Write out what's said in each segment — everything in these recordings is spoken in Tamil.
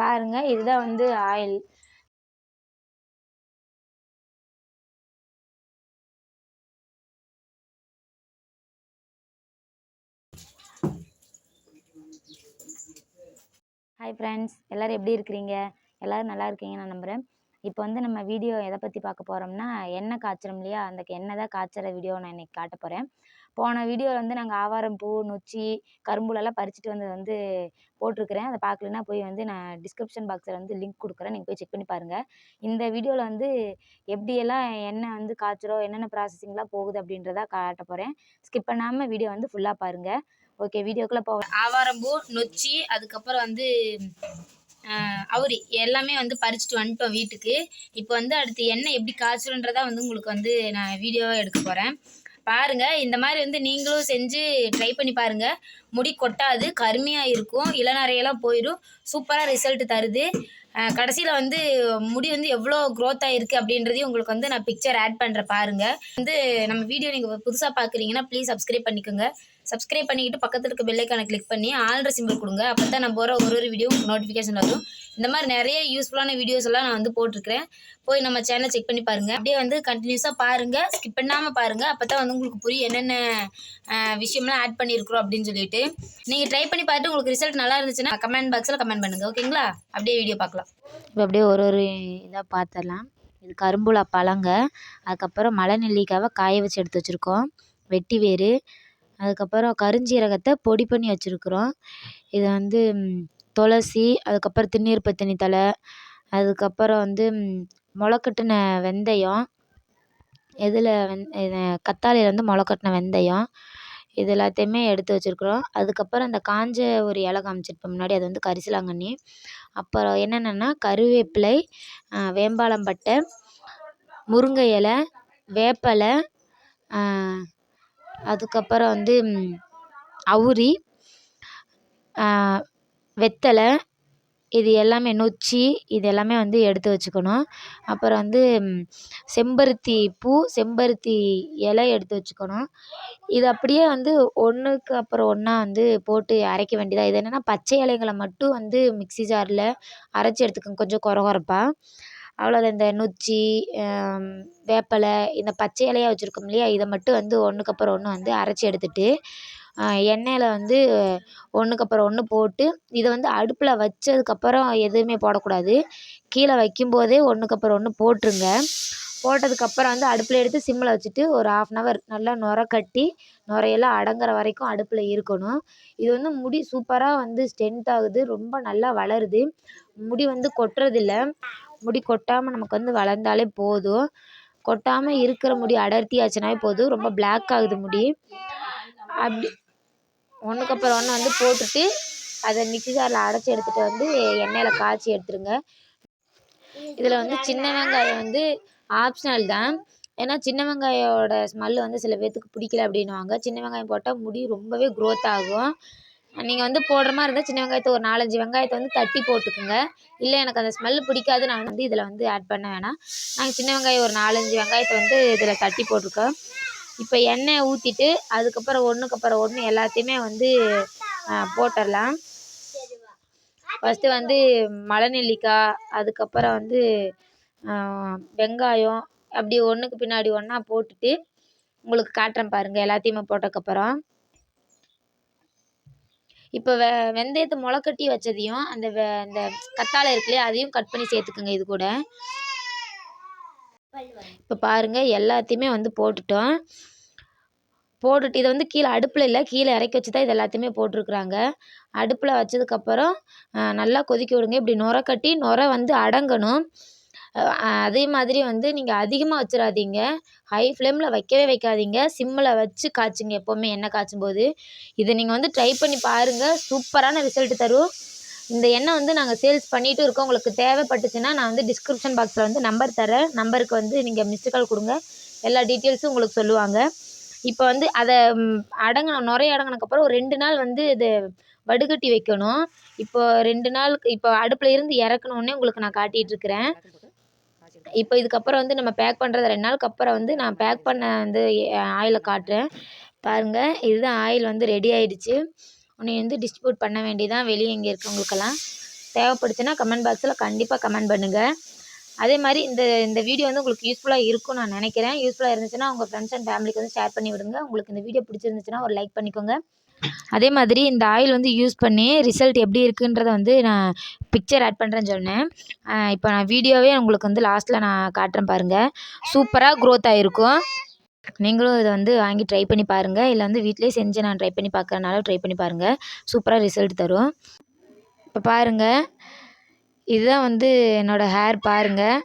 பாருங்கள் இதுதான் வந்து ஆயில். ஹாய் ஃப்ரெண்ட்ஸ் எல்லோரும் எப்படி இருக்கிறீங்க? எல்லோரும் நல்லா இருக்கீங்க நான் நம்புகிறேன் இப்போ வந்து நம்ம வீடியோ எதை பற்றி பார்க்க போகிறோம்னா எண்ணெய் காய்ச்சறோம் இல்லையா? அந்த எண்ணெய் தான் காய்ச்சற வீடியோ நான் இன்றைக்கி காட்ட போகிறேன் போன வீடியோவில் வந்து நாங்கள் ஆவாரம் பூ நொச்சி கரும்புலெல்லாம் பறிச்சுட்டு வந்தது வந்து போட்டிருக்கிறேன். அதை பார்க்கலன்னா போய் வந்து நான் டிஸ்கிரிப்ஷன் பாக்ஸில் வந்து லிங்க் கொடுக்குறேன். நீங்கள் போய் செக் பண்ணி பாருங்கள் இந்த வீடியோவில் வந்து எப்படியெல்லாம் எண்ணெய் வந்து காய்ச்சறோம் என்னென்ன ப்ராசஸிங்லாம் போகுது அப்படின்றத காட்ட போகிறேன் ஸ்கிப் பண்ணாமல் வீடியோ வந்து ஃபுல்லாக பாருங்கள் ஓகே வீடியோக்குள்ளே போவேன் ஆவாரம்பூ நொச்சி அதுக்கப்புறம் வந்து அவுரி எல்லாமே வந்து பறிச்சுட்டு வந்துட்டோம் வீட்டுக்கு. இப்போ வந்து அடுத்து எண்ணெய் எப்படி காய்ச்சலுன்றதா வந்து உங்களுக்கு வந்து நான் வீடியோவாக எடுக்க போகிறேன் பாருங்கள் இந்த மாதிரி வந்து நீங்களும் செஞ்சு ட்ரை பண்ணி பாருங்கள் முடி கொட்டாது கருமையாக இருக்கும். இளநறையெல்லாம் போயிடும் சூப்பராக ரிசல்ட் தருது. கடைசியில் வந்து முடி வந்து எவ்வளோ க்ரோத் ஆகிருக்கு அப்படின்றதையும் உங்களுக்கு வந்து நான் பிக்சர் ஆட் பண்ணுறேன் பாருங்கள் வந்து நம்ம வீடியோ நீங்கள் புதுசாக பார்க்குறீங்கன்னா ப்ளீஸ் சப்ஸ்கிரைப் பண்ணிக்கோங்க. சப்ஸ்கிரைப் பண்ணிக்கிட்டு பக்கத்தில் இருக்க பெல்லைக்கான கிளிக் பண்ணி ஆல்ரெடி சிம்பிள் கொடுங்க. அப்போ தான் நான் போகிற ஒரு ஒரு வீடியோ நோட்டிஃபிகேஷன் வரும். இந்த மாதிரி நிறைய யூஸ்ஃபுல்லான வீடியோஸ் எல்லாம் நான் வந்து போட்டிருக்கிறேன். போய் நம்ம சேனல் செக் பண்ணி பாருங்கள் அப்படியே வந்து கண்டினியூஸாக பாருங்கள் ஸ்கிப் பண்ணாமல் பாருங்கள் அப்போ தான் வந்து உங்களுக்கு புரியும் என்னென்ன விஷயம்லாம் ஆட் பண்ணியிருக்கிறோம் அப்படின்னு சொல்லிட்டு. நீங்கள் ட்ரை பண்ணி பார்த்துட்டு உங்களுக்கு ரிசல்ட் நல்லா இருந்துச்சுன்னா கமெண்ட் பாக்ஸில் கமெண்ட் பண்ணுங்கள் ஓகேங்களா அப்படியே வீடியோ பார்க்கலாம். இப்போ அப்படியே ஒரு ஒரு இதாக பார்த்துடலாம் இது கரும்புலா பழங்க. அதுக்கப்புறம் மலை நெல்லிக்காவை காய வச்சு எடுத்து வச்சுருக்கோம். வெட்டி வேறு அதுக்கப்புறம் கருஞ்சீரகத்தை பொடி பண்ணி வச்சுருக்குறோம். இதை வந்து துளசி அதுக்கப்புறம் திருநீர் பத்தினி தழை அதுக்கப்புறம் வந்து முளைக்கட்டுன வெந்தயம் எதில் வெந் கத்தாழையில வந்து முளைக்கட்டுன வெந்தயம் இது எல்லாத்தையுமே எடுத்து வச்சிருக்கிறோம். அதுக்கப்புறம் அந்த காஞ்ச ஒரு இலை காமிச்சிருப்பேன் முன்னாடி அது வந்து கரிசலாங்கண்ணி. அப்புறம் என்னென்னன்னா கருவேப்பிலை வேம்பாலம்பட்டை முருங்கை இலை வேப்பலை அதுக்கப்புறம் வந்து அவுரி வெத்தலை இது எல்லாமே நொச்சி இது எல்லாமே வந்து எடுத்து வச்சுக்கணும். அப்புறம் வந்து செம்பருத்தி பூ செம்பருத்தி இலை எடுத்து வச்சுக்கணும். இது அப்படியே வந்து ஒன்றுக்கு அப்புறம் ஒன்றா வந்து போட்டு அரைக்க வேண்டியதாக இது என்னென்னா பச்சை இலைங்கள மட்டும் வந்து மிக்ஸி ஜாரில் அரைச்சி எடுத்துக்கோங்க. கொஞ்சம் கொர கொரப்பாக அவ்வளோதான் இந்த நொச்சி வேப்பலை இந்த பச்சை இலையா வச்சுருக்கோம் இல்லையா? இதை மட்டும் வந்து ஒன்றுக்கு அப்புறம் ஒன்று வந்து அரைச்சி எடுத்துகிட்டு எண்ணெயில் வந்து ஒன்றுக்கு அப்புறம் ஒன்று போட்டு இதை வந்து அடுப்பில் வச்சதுக்கப்புறம் எதுவுமே போடக்கூடாது. கீழே வைக்கும்போதே ஒன்றுக்கு அப்புறம் ஒன்று போட்டுருங்க. போட்டதுக்கப்புறம் வந்து அடுப்பில் எடுத்து சிம்மில் வச்சுட்டு ஒரு ஆஃப் அன் அவர் நல்லா நுர கட்டி நுரையெல்லாம் அடங்குற வரைக்கும் அடுப்பில் இருக்கணும். இது வந்து முடி சூப்பராக வந்து ஸ்ட்ரென்த் ஆகுது ரொம்ப நல்லா வளருது. முடி வந்து கொட்டுறதில்ல. முடி கொட்டாமல் நமக்கு வந்து வளர்ந்தாலே போதும். கொட்டாமல் இருக்கிற முடி அடர்த்தியாச்சுனாவே போதும். ரொம்ப பிளாக் ஆகுது முடி. அப்படி ஒன்றுக்கு அப்புறம் ஒன்று வந்து போட்டுட்டு அதை மிக்ஸி ஜாரில் அரைச்சி எடுத்துகிட்டு வந்து எண்ணெயில் காய்ச்சி எடுத்துருங்க. இதில் வந்து சின்ன வெங்காயம் வந்து ஆப்ஷனல் தான். ஏன்னா சின்ன வெங்காயோட ஸ்மெல் வந்து சில பேர்த்துக்கு பிடிக்கல அப்படின்னுவாங்க. சின்ன வெங்காயம் போட்டால் முடி ரொம்பவே க்ரோத் ஆகும். நீங்கள் வந்து போடுற மாதிரி இருந்தால் சின்ன வெங்காயத்தை ஒரு நாலஞ்சு வெங்காயத்தை வந்து தட்டி போட்டுக்கோங்க. இல்லை எனக்கு அந்த ஸ்மெல் பிடிக்காது. நான் வந்து இதில் வந்து ஆட் பண்ண வேணாம். நாங்கள் சின்ன வெங்காயம் ஒரு நாலஞ்சு வெங்காயத்தை வந்து இதில் தட்டி போட்டிருக்கோம். இப்போ எண்ணெய் ஊற்றிட்டு அதுக்கப்புறம் ஒன்றுக்கு அப்புறம் ஒன்று எல்லாத்தையுமே வந்து போட்டுடலாம் ஃபஸ்ட்டு வந்து மலை நெல்லிக்காய் அதுக்கப்புறம் வந்து வெங்காயம் அப்படி ஒன்றுக்கு பின்னாடி ஒன்றா போட்டுட்டு உங்களுக்கு காட்டுறேன் பாருங்கள் எல்லாத்தையுமே போட்டதுக்கப்புறம். இப்போ வெ வெந்தயத்தை முளைக்கட்டி வச்சதையும் அந்த வெ அந்த கத்தாழை இருக்குல்லையே அதையும் கட் பண்ணி சேர்த்துக்குங்க இது கூட. இப்போ பாருங்கள் எல்லாத்தையுமே வந்து போட்டுட்டோம். போட்டுட்டு இதை வந்து கீழே அடுப்பில் இல்லை கீழே இறக்கி வச்சு தான் இது எல்லாத்தையுமே போட்டிருக்குறாங்க. அடுப்பில் வச்சதுக்கப்புறம் நல்லா கொதிக்க விடுங்க. இப்படி நுர கட்டி நுர வந்து அடங்கணும். அதே மாதிரி வந்து நீங்கள் அதிகமாக வச்சிடாதீங்க ஹை ஃப்ளேமில் வைக்கவே வைக்காதீங்க. சிம்மில் வச்சு காய்ச்சுங்க எப்போவுமே எண்ணெய் காய்ச்சும் போது இதை நீங்கள் வந்து ட்ரை பண்ணி பாருங்கள் சூப்பரான ரிசல்ட் தரும். இந்த எண்ணெய் வந்து நாங்கள் சேல்ஸ் பண்ணிகிட்டும் இருக்கோம். உங்களுக்கு தேவைப்பட்டுச்சுன்னா நான் வந்து டிஸ்கிரிப்ஷன் பாக்ஸில் வந்து நம்பர் தரேன். நம்பருக்கு வந்து நீங்கள் மிஸ்டு கால் கொடுங்க. எல்லா டீட்டெயில்ஸும் உங்களுக்கு சொல்லுவாங்க. இப்போ வந்து அதை அடங்கின நுரைய அடங்கினக்கப்புறம் ஒரு ரெண்டு நாள் வந்து இது வடிகட்டி வைக்கணும். இப்போ ரெண்டு நாள் இப்போ அடுப்பில் இருந்து இறக்குனோன்னே உங்களுக்கு நான் காட்டிகிட்ருக்குறேன் இப்போ இதுக்கப்புறம் வந்து நம்ம பேக் பண்ணுறது ரெண்டு நாளுக்கு அப்புறம் வந்து நான் பேக் பண்ண வந்து ஆயிலை காட்டுறேன். பாருங்கள் இதுதான் ஆயில் வந்து ரெடி ஆகிடுச்சு உன்னை வந்து டிஸ்ட்ரிபியூட் பண்ண வேண்டியதான் வெளியே இங்கே இருக்கவங்களுக்கெல்லாம். தேவைப்படுச்சுன்னா கமெண்ட் பாக்ஸில் கண்டிப்பாக கமெண்ட் பண்ணுங்கள் அதே மாதிரி இந்த இந்த வீடியோ வந்து உங்களுக்கு யூஸ்ஃபுல்லாக இருக்கும் நான் நினைக்கிறேன். யூஸ்ஃபுல்லாக இருந்துச்சுன்னா உங்கள் ஃப்ரெண்ட்ஸ் அண்ட் ஃபேமிலிக்கு வந்து ஷேர் பண்ணி விடுங்க. உங்களுக்கு இந்த வீடியோ பிடிச்சிருந்துச்சுன்னா ஒரு லைக் பண்ணிக்கோங்க. அதே மாதிரி இந்த ஆயில் வந்து யூஸ் பண்ணி ரிசல்ட் எப்படி இருக்குன்றதை வந்து நான் பிக்சர் ஆட் பண்ணுறேன்னு சொன்னேன். இப்போ நான் வீடியோவே உங்களுக்கு வந்து லாஸ்ட்டில் நான் காட்டுறேன் பாருங்கள் சூப்பராக க்ரோத் ஆகிருக்கும் நீங்களும் இதை வந்து வாங்கி ட்ரை பண்ணி பாருங்கள் இல்லை வந்து வீட்டிலே செஞ்சு நான் ட்ரை பண்ணி பார்க்குறனால ட்ரை பண்ணி பாருங்கள் சூப்பராக ரிசல்ட் தரும். இப்போ பாருங்கள் இதுதான் வந்து என்னோடய ஹேர் பாருங்கள்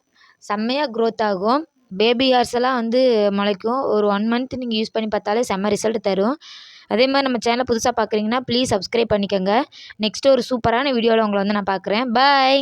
செம்மையாக க்ரோத் ஆகும். பேபி ஹேர்ஸெல்லாம் வந்து முளைக்கும். ஒரு ஒன் மந்த் நீங்கள் யூஸ் பண்ணி பார்த்தாலே செம்ம ரிசல்ட் தரும். அதே மாதிரி நம்ம சேனலை புதுசாக பார்க்குறீங்கன்னா ப்ளீஸ் சப்ஸ்கிரைப் பண்ணிக்கோங்க. நெக்ஸ்ட்டு ஒரு சூப்பரான வீடியோவில் உங்களை வந்து நான் பார்க்குறேன். பாய்